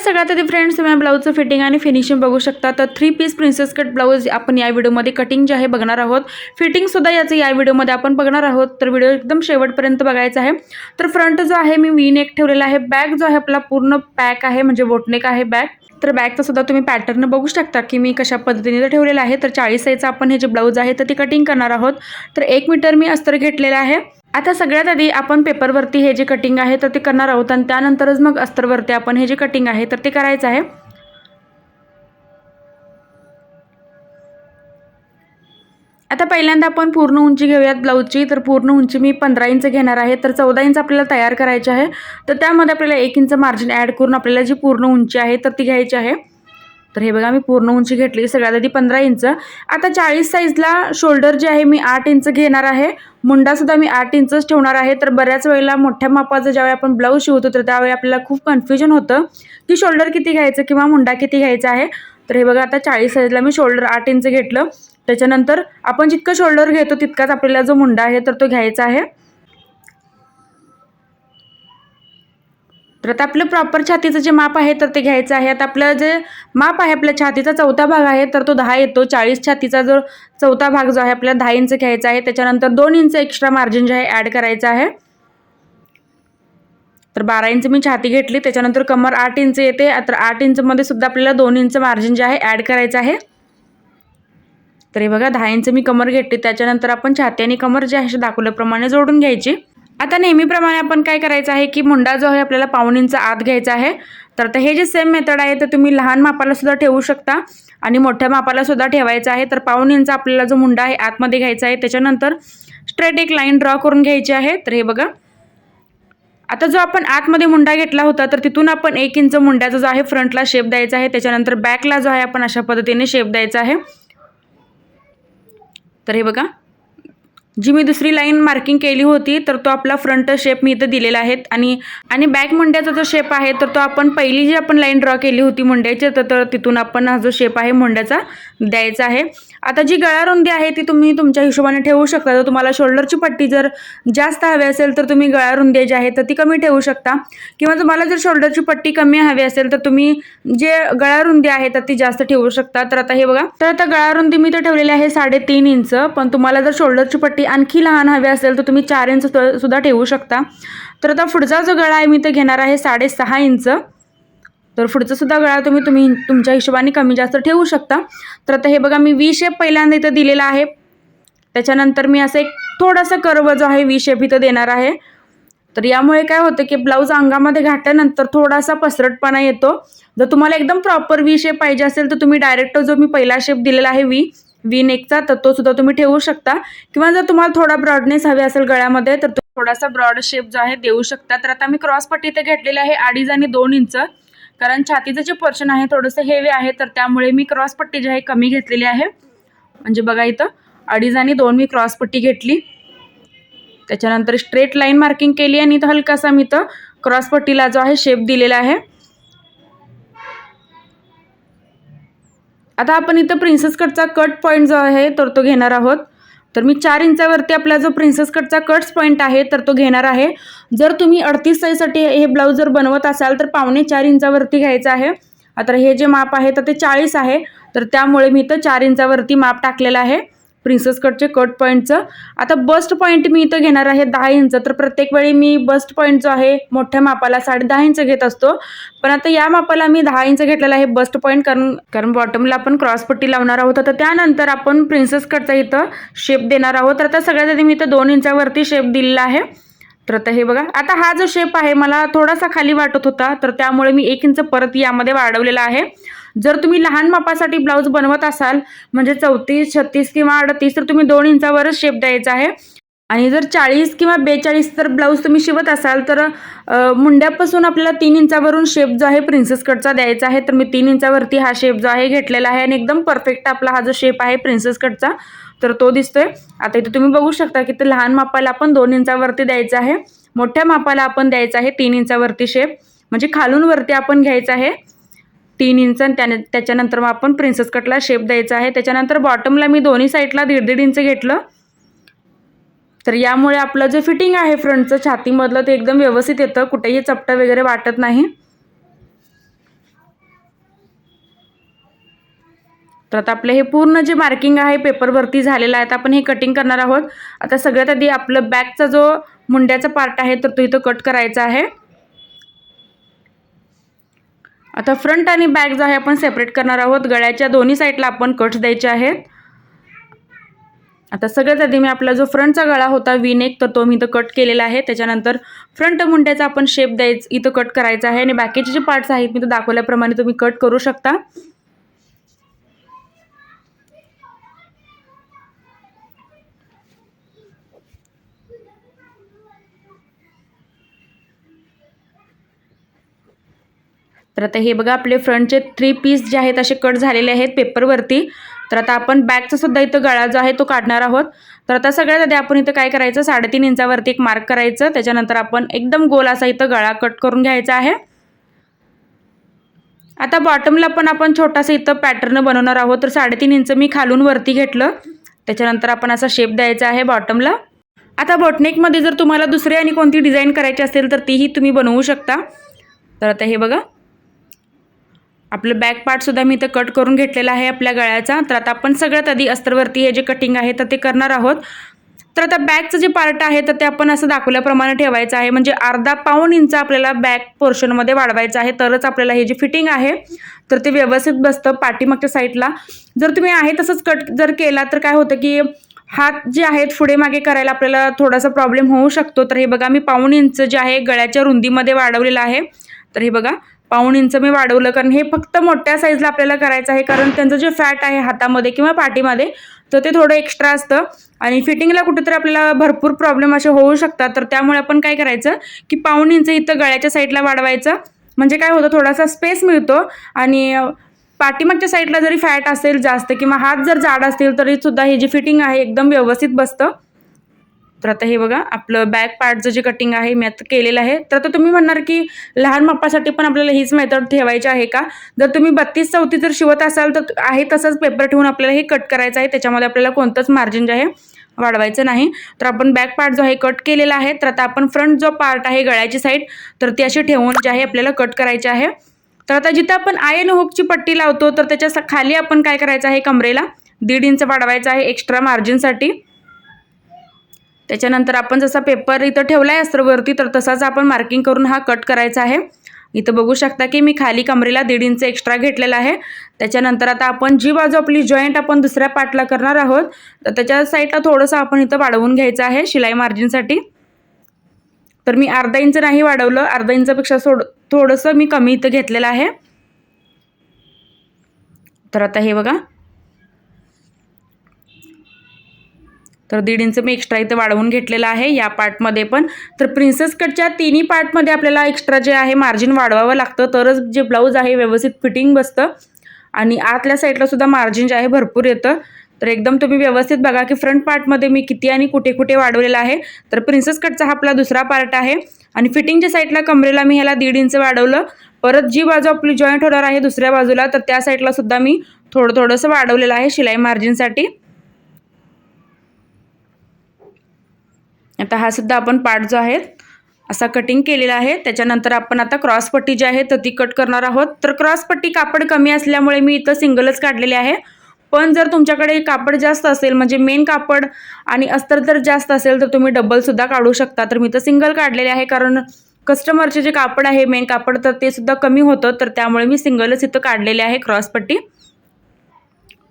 सगळ्यात आधी फ्रेंड्स तुम्ही ब्लाऊजचं फिटिंग आणि फिनिशिंग बघू शकता. तर three piece princess cut blouse आपण या व्हिडिओमध्ये कटिंग जे आहे बघणार आहोत. फिटिंगसुद्धा याचं या व्हिडिओमध्ये आपण बघणार आहोत. तर व्हिडिओ एकदम शेवटपर्यंत बघायचा आहे. तर फ्रंट जो आहे मी वी नेक ठेवलेला आहे. बॅग जो आहे आपला पूर्ण पॅक आहे म्हणजे बोटनेक आहे बॅग तर बॅगचा सुद्धा तुम्ही पॅटर्न बघू शकता की मी कशा पद्धतीने ते ठेवलेलं आहे. तर चाळीस साईजचं आपण हे जे ब्लाऊज आहे तर ती कटिंग करणार आहोत. तर एक मीटर मी अस्तर घेतलेलं आहे. आता सगळ्यात आधी आपण पेपरवरती हे जे कटिंग आहे तर ते करणार आहोत. आणि त्यानंतरच मग अस्तरवरती आपण हे जे कटिंग आहे तर ते करायचं आहे. आता पहिल्यांदा आपण पूर्ण उंची घेऊयात ब्लाऊजची तर पूर्ण उंची मी पंधरा इंच घेणार आहे. तर चौदा इंच आपल्याला तयार करायची आहे. तर त्यामध्ये आपल्याला एक इंच मार्जिन ॲड करून आपल्याला जी पूर्ण उंची आहे तर ती घ्यायची आहे. तर हे बघा मी पूर्ण उंची घेतली सगळ्यात आधी पंधरा इंच. आता चाळीस साईजला शोल्डर जे आहे मी आठ इंच घेणार आहे. मुंडासुद्धा मी आठ इंचच ठेवणार आहे. तर बऱ्याच वेळेला मोठ्या मापाचं ज्यावेळी आपण ब्लाऊज शिवतो तर त्यावेळी आपल्याला खूप कन्फ्युजन होतं की शोल्डर किती घ्यायचं किंवा मुंडा किती घ्यायचा आहे. तर हे बघा आता चाळीस साईजला मी शोल्डर आठ इंच घेतलं. त्याच्यानंतर आपण जितकं शोल्डर घेतो तितकाच आपल्याला जो मुंडा आहे तर तो घ्यायचा आहे. तर आता आपलं प्रॉपर छातीचं जे माप आहे तर ते घ्यायचं आहे. आता आपलं जे माप आहे आपल्या छातीचा चौथा भाग आहे तर तो दहा येतो. चाळीस छातीचा जो चौथा भाग जो आहे आपल्याला दहा इंच घ्यायचा आहे. त्याच्यानंतर दोन इंच एक्स्ट्रा मार्जिन जे आहे ॲड करायचं आहे. तर बारा इंच मी छाती घेतली. त्याच्यानंतर कमर आठ इंच येते. तर आठ इंचमध्ये सुद्धा आपल्याला दोन इंच मार्जिन जे आहे ॲड करायचं आहे. तर हे बघा दहा इंच मी कमर घेतली. त्याच्यानंतर आपण छाती आणि कमर जे आहे दाखवल्याप्रमाणे जोडून घ्यायची. आता नेहमीप्रमाणे आपण काय करायचं आहे की मुंडा जो आहे आपल्याला पाऊण इंच आत घ्यायचा आहे. तर आता हे जे सेम मेथड आहे तर तुम्ही लहान मापाला सुद्धा ठेवू शकता आणि मोठ्या मापाला सुद्धा ठेवायचं आहे. तर पाऊण इंच आपल्याला जो मुंडा आहे आतमध्ये घ्यायचा आहे. त्याच्यानंतर स्ट्रेट एक लाईन ड्रॉ करून घ्यायची आहे. तर हे बघा. आता जो आपण आतमध्ये मुंडा घेतला होता तर तिथून आपण एक इंच मुंड्याचा जो आहे फ्रंटला शेप द्यायचा आहे. त्याच्यानंतर बॅकला जो आहे आपण अशा पद्धतीने शेप द्यायचा आहे. तर हे बघा. जी मी दुसरी लाईन मार्किंग केली होती तर तो आपला फ्रंट शेप मी इथं दिलेला आहे. आणि आणि बॅक मुंड्याचा जो शेप आहे तर तो आपण पहिली जी आपण लाईन ड्रॉ केली होती मुंड्याची तर तर तिथून आपण हा जो शेप आहे मुंड्याचा द्यायचा आहे. आता जी गळारुंदी आहे ती तुम्ही तुमच्या हिशोबाने ठेवू शकता. जर तुम्हाला शोल्डरची पट्टी जर जास्त हवी असेल तर तुम्ही गळारुंदी जी आहे तर ती कमी ठेवू शकता. किंवा तुम्हाला जर शोल्डरची पट्टी कमी हवी असेल तर तुम्ही जे गळारुंदी आहे तर ती जास्त ठेवू शकता. तर आता हे बघा. तर आता गळारुंदी मी तर ठेवलेली आहे साडेतीन इंच पण तुम्हाला जर शोल्डरची पट्टी आणखी लहान हवी असेल तर तुम्ही चार इंच सुद्धा ठेवू शकता. तर आता पुढचा जो गळा आहे मी तर घेणार आहे साडेसहा इंच. तर पुढचं सुद्धा गळा तुम्ही तुम्ही तुमच्या हिशोबाने कमी जास्त ठेवू शकता. तर आता हे बघा मी वी शेप पहिल्यांदा इथं दिलेला आहे. त्याच्यानंतर मी असं एक थोडासा कर्व जो आहे वी शेप इथं देणार आहे. तर यामुळे काय होतं की ब्लाऊज अंगामध्ये घातल्यानंतर थोडासा पसरटपणा येतो. जर तुम्हाला एकदम प्रॉपर वी शेप पाहिजे असेल तर तुम्ही डायरेक्ट जो मी पहिला शेप दिलेला आहे वी वी नेकचा तर तो सुद्धा तुम्ही ठेवू शकता. किंवा जर तुम्हाला थोडा ब्रॉडनेस हवी असेल गळ्यामध्ये तर थोडासा ब्रॉड शेप जो आहे देऊ शकता. तर आता मी क्रॉस पट्टी इथे घेतलेली आहे अडीच आणि दोन इंच. कारण छातीचं जे पोर्शन आहे थोडंसं हेवी आहे तर त्यामुळे मी क्रॉस पट्टी जी आहे कमी घेतलेली आहे. म्हणजे बघा इथं अडीच आणि दोन मी क्रॉस पट्टी घेतली. त्याच्यानंतर स्ट्रेट लाईन मार्किंग केली आणि इथं हलकासा मी इथं क्रॉस पट्टीला जो आहे शेप दिलेला आहे. आता आपण इथं प्रिन्सेस कटचा कट पॉईंट जो आहे तर तो घेणार आहोत. तर मी चार इंचावरती आपला जो प्रिन्सेस कटचा कट्स पॉईंट आहे तर तो घेणार आहे. जर तुम्ही अडतीस साईजसाठी हे ब्लाऊज जर बनवत असाल तर पावणे चार इंचावरती घ्यायचं आहे. आता हे जे माप आहे तर ते चाळीस आहे. तर त्यामुळे मी इथं चार इंचावरती माप टाकलेलं आहे. प्रिन्सेस कटचे कट पॉईंटचं आता बस्ट पॉईंट मी इथं घेणार आहे दहा इंच. तर प्रत्येक वेळी मी बस्ट पॉईंट जो आहे मोठ्या मापाला साडे दहा इंच घेत असतो. पण आता या मापाला मी दहा इंच घेतलेला आहे बस्ट पॉईंट कारण कारण बॉटमला आपण क्रॉसपट्टी लावणार आहोत. तर त्यानंतर आपण प्रिन्सेस कटचा इथं शेप देणार आहोत. तर आता सगळ्यात आधी मी इथं दोन इंचावरती शेप दिलेला आहे. तर आता हे बघा आता हा जो शेप आहे मला थोडासा खाली वाटत होता तर त्यामुळे मी एक इंच परत यामध्ये वाढवलेला आहे. जर तुम्ही लहान मापासाठी ब्लाऊज बनवत असाल म्हणजे चौतीस छत्तीस किंवा अडतीस तर तुम्ही दोन इंचावरच शेप द्यायचा आहे. आणि जर चाळीस किंवा बेचाळीस तर ब्लाऊज तुम्ही शिवत असाल तर मुंड्यापासून आपल्याला तीन इंचावरून शेप जो आहे प्रिन्सेस कटचा द्यायचा आहे. तर मी तीन इंचावरती हा शेप जो आहे घेतलेला आहे. आणि एकदम परफेक्ट आपला हा जो शेप आहे प्रिन्सेस कटचा तर तो दिसतोय. आता इथे तुम्ही बघू शकता की ते लहान मापाला आपण दोन इंचावरती द्यायचं आहे. मोठ्या मापाला आपण द्यायचं आहे तीन इंचावरती शेप म्हणजे खालून वरती आपण घ्यायचं आहे तीन इंच आणि त्याने त्याच्यानंतर मग आपण प्रिन्सेस कटला शेप द्यायचा आहे. त्याच्यानंतर बॉटमला मी दोन्ही साईडला दीड दीड इंच घेतलं. तर यामुळे आपलं जे फिटिंग आहे फ्रंटचं छातीमधलं ते एकदम व्यवस्थित येतं. कुठेही चपटं वगैरे वाटत नाही. तर आता आपलं हे पूर्ण जे मार्किंग आहे पेपरवरती झालेलं आहे तर आपण हे कटिंग करणार आहोत. आता सगळ्यात आधी आपलं बॅकचा जो मुंड्याचा पार्ट आहे तर तो इथं कट करायचा आहे. आता फ्रंट आणि बॅक जो आहे आपण सेपरेट करणार आहोत. गळ्याच्या दोन्ही साईडला आपण कट्स द्यायचे आहेत. आता सगळ्यात आधी मी आपला जो फ्रंटचा गळा होता विनेक तर तो मी इथं कट केलेला आहे. त्याच्यानंतर फ्रंट मुंड्याचा आपण शेप द्यायचं इथं कट करायचा आहे. आणि बाकीचे जे पार्ट्स आहेत मी तो दाखवल्याप्रमाणे तुम्ही कट करू शकता. तर आता हे बघा आपले फ्रंटचे थ्री पीस जे आहेत असे कट झालेले आहेत पेपरवरती तर आता आपण बॅकचा सुद्धा इथं गळा जो आहे तो काढणार आहोत. तर आता सगळ्यात आधी आपण इथं काय करायचं साडेतीन इंचावरती एक मार्क करायचं. त्याच्यानंतर आपण एकदम गोल असा इथं गळा कट करून घ्यायचा आहे. आता बॉटमला पण आपण छोटासा इथं पॅटर्न बनवणार आहोत. तर साडेतीन इंच मी खालून वरती घेतलं. त्याच्यानंतर आपण असा शेप द्यायचा आहे बॉटमला आता बॉटनेकमध्ये जर तुम्हाला दुसरी आणि कोणती डिझाईन करायची असेल तर तीही तुम्ही बनवू शकता. तर आता हे बघा आपलं बॅक पार्टसुद्धा मी इथं कट करून घेतलेला आहे आपल्या गळ्याचा. तर आता आपण सगळ्यात आधी अस्तरवरती हे जे कटिंग आहे तर ते करणार आहोत. तर आता बॅकचं जे पार्ट आहे तर ते आपण असं दाखवल्याप्रमाणे ठेवायचं आहे. म्हणजे अर्धा पाऊण इंच आपल्याला बॅक पोर्शनमध्ये वाढवायचं आहे. तरच आपल्याला हे जे फिटिंग आहे तर ते व्यवस्थित बसतं पाठीमागच्या साईडला जर तुम्ही आहे तसंच कट जर केला तर काय होतं की हात जे आहेत पुढे मागे करायला आपल्याला थोडासा प्रॉब्लेम होऊ शकतो. तर हे बघा मी पाऊण इंच जे आहे गळ्याच्या रुंदीमध्ये वाढवलेलं आहे. तर हे बघा पाऊण इंच मी वाढवलं. कारण हे फक्त मोठ्या साईजला आपल्याला करायचं आहे. कारण त्यांचं जे फॅट आहे हातामध्ये किंवा पाठीमध्ये तर ते थोडं एक्स्ट्रा असतं. आणि फिटिंगला कुठेतरी आपल्याला भरपूर प्रॉब्लेम असे होऊ शकतात. तर त्यामुळे आपण काय करायचं की पाऊण इंच इथं गळ्याच्या साईडला वाढवायचं. म्हणजे काय होतं थोडासा स्पेस मिळतो. आणि पाठीमागच्या साईडला जरी फॅट असेल जास्त किंवा हात जर जाड असतील तरी सुद्धा हे जे फिटिंग आहे एकदम व्यवस्थित बसतं. तर आता हे बघा आपलं बॅक पार्टचं जे कटिंग आहे मी आता केलेलं आहे. तर आता तुम्ही म्हणणार की लहान मापासाठी पण आपल्याला हीच मेथड ठेवायची आहे का? जर तुम्ही बत्तीस चौथी जर शिवत असाल तर आहे तसंच पेपर ठेवून आपल्याला हे कट करायचं आहे. त्याच्यामध्ये आपल्याला कोणतंच मार्जिन जे आहे वाढवायचं नाही. तर आपण बॅक पार्ट जो आहे कट केलेला आहे. तर आता आपण फ्रंट जो पार्ट आहे गळ्याची साईड तर ती अशी ठेवून जे आहे आपल्याला कट करायचे आहे. तर आता जिथं आपण आयन हुकची पट्टी लावतो तर त्याच्याखाली आपण काय करायचं आहे कमरेला दीड इंच वाढवायचं आहे एक्स्ट्रा मार्जिनसाठी त्याच्यानंतर आपण जसा पेपर इथं ठेवला आहे अस्त्रवरती तर तसाच आपण मार्किंग करून हा कट करायचा आहे. इथं बघू शकता की मी खाली कमरेला दीड इंच एक्स्ट्रा घेतलेला आहे. त्याच्यानंतर आता आपण जी बाजू आपली जॉईंट आपण दुसऱ्या पार्टला करणार आहोत तर त्याच्या साईडला थोडंसं आपण इथं वाढवून घ्यायचं आहे शिलाई मार्जिनसाठी तर मी अर्धा इंच नाही वाढवलं अर्धा इंचापेक्षा सोड थोडंसं मी कमी इथं घेतलेलं आहे. तर आता हे बघा तर दीड इंच मी एक्स्ट्रा इथं वाढवून घेतलेलं आहे. या पार्टमध्ये पण. तर प्रिन्सेस कटच्या तिन्ही पार्टमध्ये आपल्याला एक्स्ट्रा जे आहे मार्जिन वाढवावं लागतं. तरच जे ब्लाऊज आहे व्यवस्थित फिटिंग बसतं. आणि आतल्या साईडला सुद्धा मार्जिन जे आहे भरपूर येतं. तर एकदम तुम्ही व्यवस्थित बघा की फ्रंट पार्टमध्ये मी किती आणि कुठे कुठे वाढवलेला आहे. तर प्रिन्सेस कटचा हा आपला दुसरा पार्ट आहे. आणि फिटिंगच्या साईडला कमरेला मी ह्याला दीड इंच वाढवलं. परत जी बाजू आपली जॉईंट होणार आहे दुसऱ्या बाजूला तर त्या साईडला सुद्धा मी थोडं थोडंसं वाढवलेलं आहे शिलाई मार्जिनसाठी आता हा सुद्धा आपण पार्ट जो आहे असा कटिंग केलेला आहे. त्याच्यानंतर आपण आता क्रॉसपट्टी जी आहे तर ती कट करणार आहोत. तर क्रॉसपट्टी कापड कमी असल्यामुळे मी इथं सिंगलच काढलेले आहे. पण जर तुमच्याकडे कापड जास्त असेल म्हणजे मेन कापड आणि अस्तर जर जास्त असेल तर तुम्ही डबलसुद्धा काढू शकता. तर मी तर सिंगल काढलेले आहे कारण कस्टमरचे जे कापड आहे मेन कापड तर ते सुद्धा कमी होतं. तर त्यामुळे मी सिंगलच इथं काढलेले आहे क्रॉसपट्टी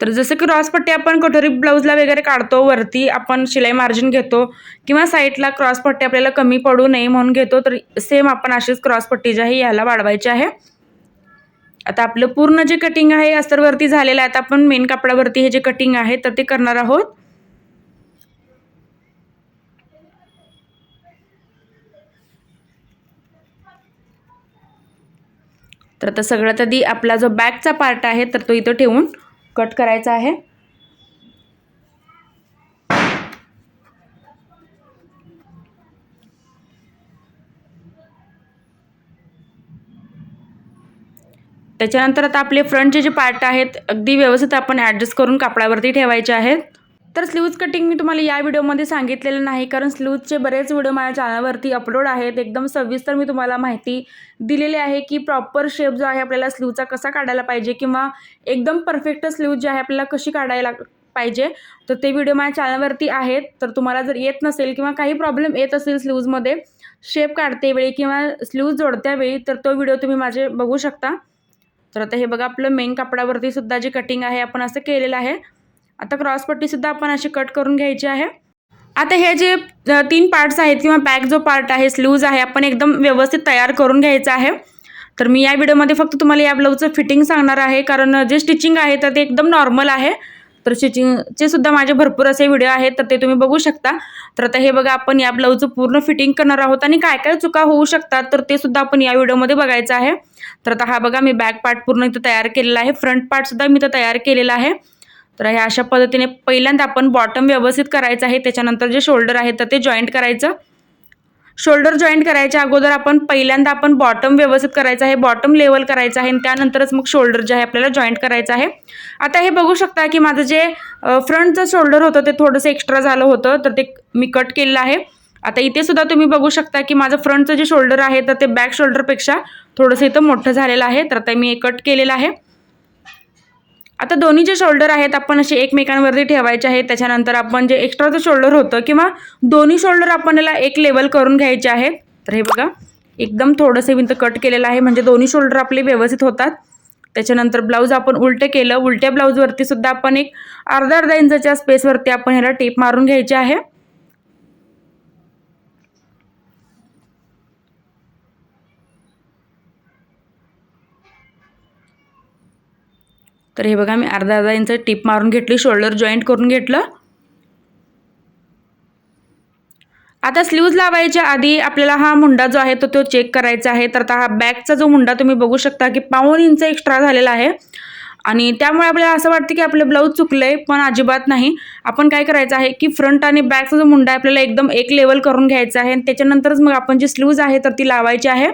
तर जसं की क्रॉसपट्टी आपण कटोरी ब्लाऊजला वगैरे काढतो वरती आपण शिलाई मार्जिन घेतो किंवा साईडला क्रॉसपट्टी आपल्याला कमी पडू नये म्हणून घेतो तर सेम आपण अशीच क्रॉसपट्टी जी आहे याला वाढवायची आहे. आता आपलं पूर्ण जे कटिंग आहे अस्तरवरती झालेलं आहे आता आपण मेन कापडावरती हे जे कटिंग आहे तर ते करणार आहोत. तर आता सगळ्यात आधी आपला जो बॅकचा पार्ट आहे तर तो इथं ठेवून कट करायचा आहे. त्याच्यानंतर आता आपले फ्रंटचे जे पार्ट आहेत अगदी व्यवस्थित आपण ॲडजस्ट करून कापडावरती ठेवायचे आहेत. तर स्लीव्ज कटिंग मी तुम्हाला या व्हिडिओमध्ये सांगितलेलं नाही कारण स्लीव्जचे बरेच व्हिडिओ माझ्या चॅनलवरती अपलोड आहेत. एकदम सविस्तर मी तुम्हाला माहिती दिलेली आहे की प्रॉपर शेप जो आहे आपल्याला स्लीवचा कसा काढायला पाहिजे किंवा एकदम परफेक्ट स्लीव जी आहे आपल्याला कशी काढायला पाहिजे तर ते व्हिडिओ माझ्या चॅनलवरती आहेत. तर तुम्हाला जर येत नसेल किंवा काही प्रॉब्लेम येत असेल स्लीव्जमध्ये शेप काढते वेळी किंवा स्लीव्ज जोडत्या वेळी तर तो व्हिडिओ तुम्ही माझे बघू शकता. तर आता हे बघा आपलं मेन कपडावरती सुद्धा जी कटिंग आहे आपण असं केलेलं आहे. आता क्रॉसपट्टीसुद्धा आपण अशी कट करून घ्यायची आहे. आता हे जे तीन पार्ट्स आहेत किंवा बॅक जो पार्ट आहे स्लीव्ज आहे आपण एकदम व्यवस्थित तयार करून घ्यायचं आहे. तर मी या व्हिडिओमध्ये फक्त तुम्हाला या ब्लाऊजचं फिटिंग सांगणार आहे कारण जे स्टिचिंग आहे तर ते एकदम नॉर्मल आहे. तर स्टिचिंगचे सुद्धा माझे भरपूर असे व्हिडिओ आहेत तर ते तुम्ही बघू शकता. तर आता हे बघा आपण या ब्लाऊजचं पूर्ण फिटिंग करणार आहोत आणि काय काय चुका होऊ शकतात तर ते सुद्धा आपण या व्हिडिओमध्ये बघायचं आहे. तर आता हा बघा मी बॅक पार्ट पूर्ण इथं तयार केलेला आहे फ्रंट पार्टसुद्धा मी इथं तयार केलेला आहे. तर ह्या अशा पद्धतीने पहिल्यांदा आपण बॉटम व्यवस्थित करायचं आहे. त्याच्यानंतर जे शोल्डर आहे तर ते जॉईंट करायचं. शोल्डर जॉईंट करायच्या अगोदर आपण पहिल्यांदा आपण बॉटम व्यवस्थित करायचं आहे. बॉटम लेवल करायचं आहे. आणि त्यानंतरच मग शोल्डर जे आहे आपल्याला जॉईंट करायचं आहे. आता हे बघू शकता की माझं जे फ्रंटचं शोल्डर होतं ते थोडंसं एक्स्ट्रा झालं होतं. तर ते मी कट केलेलं आहे. आता इथे सुद्धा तुम्ही बघू शकता की माझं फ्रंटचं जे शोल्डर आहे तर ते बॅक शोल्डरपेक्षा थोडंसं इथं मोठं झालेलं आहे. तर आता मी कट केलेलं आहे. आता दोन्ही जे शोल्डर आहेत आपण असे एकमेकांवरती ठेवायचे आहेत. त्याच्यानंतर आपण जे एक्स्ट्राचं शोल्डर होतं किंवा दोन्ही शोल्डर आपण याला एक लेवल करून घ्यायचे आहेत. तर हे बघा एकदम थोडंसं विंत कट केलेलं आहे. म्हणजे दोन्ही शोल्डर आपले व्यवस्थित होतात. त्याच्यानंतर ब्लाऊज आपण उलटं केलं. उलट्या ब्लाऊजवरती सुद्धा आपण एक अर्धा अर्धा इंचाच्या स्पेसवरती आपण ह्याला टेप मारून घ्यायचे आहे. तर हे बघा मी अर्धा अर्धा इंच टिप मारून घेतली शोल्डर जॉईंट करून घेतलं. आता स्लीव्ज लावायच्या आधी आपल्याला हा मुंडा जो आहे तो तो चेक करायचा आहे. तर आता हा बॅकचा जो मुंडा तुम्ही बघू शकता की पाऊन इंच एक्स्ट्रा झालेला आहे. आणि त्यामुळे आपल्याला असं वाटतं की आपलं ब्लाऊज चुकलं आहे पण अजिबात नाही. आपण काय करायचं आहे की फ्रंट आणि बॅकचा जो मुंडा आहे आपल्याला एकदम एक लेवल करून घ्यायचा आहे. आणि त्याच्यानंतरच मग आपण जी स्लीव्ज आहे तर ती लावायची आहे.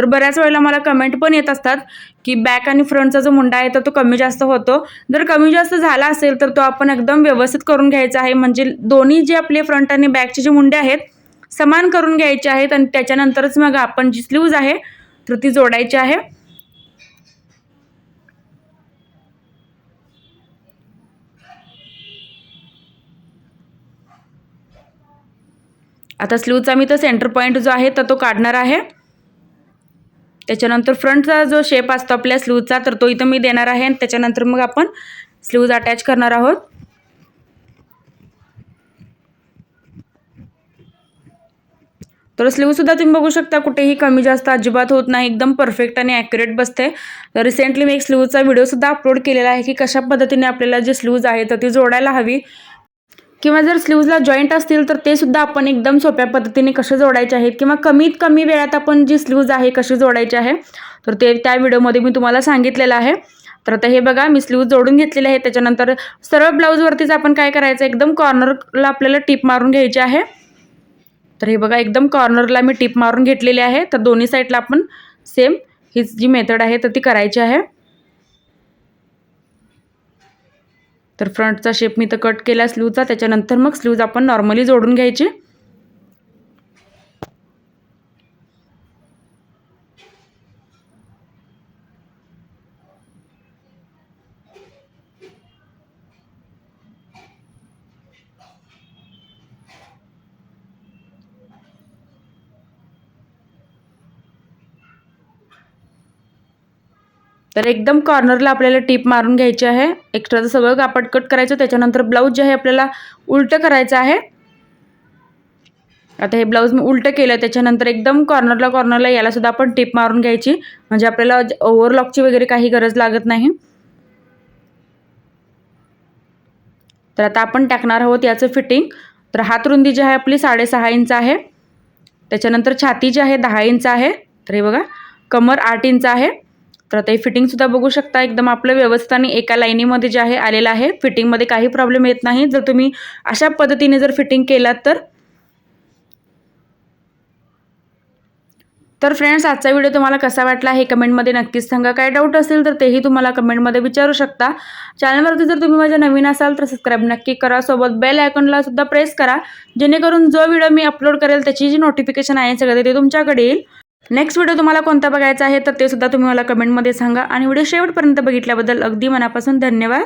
तर बऱ्याच वेळेला मला कमेंट पण येत असतात की बॅक आणि फ्रंटचा जो मुंडा आहे तर तो कमी जास्त होतो. जर कमी जास्त झाला असेल तर तो आपण एकदम व्यवस्थित करून घ्यायचा आहे. म्हणजे दोन्ही जे आपले फ्रंट आणि बॅकचे जे मुंडे आहेत समान करून घ्यायचे आहेत आणि त्याच्यानंतरच मग आपण जी स्लीव्ज आहे तर ती जोडायची आहे. आता स्लीवचा मी तर सेंटर पॉईंट जो आहे तर तो काढणार आहे. त्याच्यानंतर फ्रंटचा जो शेप असतो आपल्या स्लीवचा तर तो इथं मी देणार आहे आणि त्याच्यानंतर मग आपण स्लीव्ज अटॅच करणार आहोत. तर स्लीवसुद्धा तुम्ही बघू शकता कुठेही कमी जास्त अजिबात होत नाही एकदम परफेक्ट आणि ॲक्युरेट बसते. तर रिसेंटली मी एक स्लीवचा व्हिडिओसुद्धा अपलोड केलेला आहे की कशा पद्धतीने आपल्याला जे स्लीव्ज आहे तर ती जोडायला हवी. किंवा जर स्लीव्जला जॉईंट असतील तर ते सुद्धा आपण एकदम सोप्या पद्धतीने कसे जोडायचे आहेत किंवा कमीत कमी वेळात आपण जी स्लीव्ज आहे कशी जोडायची आहे तर ते त्या व्हिडिओमध्ये मी तुम्हाला सांगितलेलं आहे. तर आता हे बघा मी स्लीव्ज जोडून घेतलेले आहे त्याच्यानंतर सरळ ब्लाऊजवरतीच आपण काय करायचं एकदम कॉर्नरला आपल्याला टीप मारून घ्यायची आहे. तर हे बघा एकदम कॉर्नरला मी टीप मारून घेतलेली आहे. तर दोन्ही साईडला आपण सेम हीच जी मेथड आहे तर ती करायची आहे. तर फ्रंटचा शेप मी तर कट केला स्लीवचा त्याच्यानंतर मग स्लीव्ज आपण नॉर्मली जोडून घ्यायची. तर एकदम कॉर्नरला आपल्याला टीप मारून घ्यायची आहे. एक्स्ट्राचं सगळं कापड कट करायचं त्याच्यानंतर ब्लाऊज जे आहे आपल्याला उलटं करायचं आहे. आता हे ब्लाऊज मी उलटं केलं त्याच्यानंतर एकदम कॉर्नरला कॉर्नरला याला सुद्धा आपण टीप मारून घ्यायची. म्हणजे आपल्याला ओव्हरलॉकची वगैरे काही गरज लागत नाही. तर आता आपण टाकणार आहोत याचं फिटिंग. तर हात रुंदी जी आहे आपली साडेसहा इंच आहे. त्याच्यानंतर छाती जी आहे दहा इंच आहे. तर हे बघा कमर आठ इंच आहे. तर आता हे फिटिंगसुद्धा बघू शकता एकदम आपलं व्यवस्थाने आणि एका लाईनीमध्ये जे आहे आलेलं आहे. फिटिंगमध्ये काही प्रॉब्लेम येत नाही. जर तुम्ही अशा पद्धतीने जर फिटिंग केलात तर. तर फ्रेंड्स आजचा व्हिडिओ तुम्हाला कसा वाटला हे कमेंटमध्ये नक्कीच सांगा. काय डाऊट असेल तर तेही तुम्हाला कमेंटमध्ये विचारू शकता. चॅनलवरती जर तुम्ही माझ्या नवीन असाल तर सबस्क्राईब नक्की करा. सोबत बेल आयकॉनला सुद्धा प्रेस करा. जेणेकरून जो व्हिडिओ मी अपलोड करेल त्याची जी नोटिफिकेशन आहे सगळं ते तुमच्याकडे येईल. नेक्स्ट व्हिडिओ तुम्हाला कोणता बघायचा आहे तर ते सुद्धा तुम्ही मला कमेंटमध्ये सांगा. आणि व्हिडिओ शेवटपर्यंत बघितल्याबद्दल अगदी मनापासून धन्यवाद.